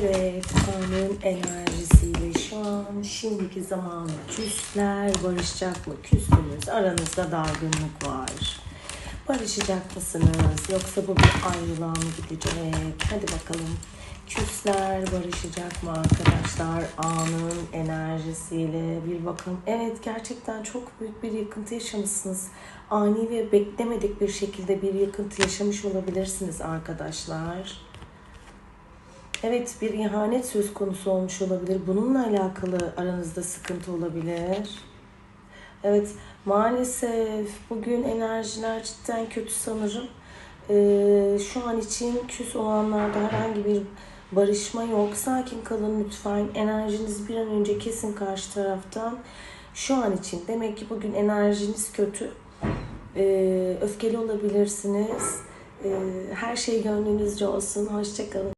Evet, anın enerjisiyle şu an şimdiki zamanı küsler barışacak mı? Küstünüz, aranızda dargınlık var. Barışacak mısınız? Yoksa bu bir ayrılığa mı gidecek? Hadi bakalım. Küsler barışacak mı arkadaşlar? Anın enerjisiyle bir bakın. Evet gerçekten çok büyük bir yıkıntı yaşamışsınız. Ani ve beklemedik bir şekilde bir yıkıntı yaşamış olabilirsiniz arkadaşlar. Evet bir ihanet söz konusu olmuş olabilir. Bununla alakalı aranızda sıkıntı olabilir. Evet maalesef bugün enerjiler cidden kötü sanırım. Ee, şu an için küs olanlarda herhangi bir barışma yok. Sakin kalın lütfen. Enerjiniz bir an önce kesin karşı taraftan. Şu an için demek ki bugün enerjiniz kötü. Ee, öfkeli olabilirsiniz. Ee, her şey gönlünüzce olsun. Hoşçakalın.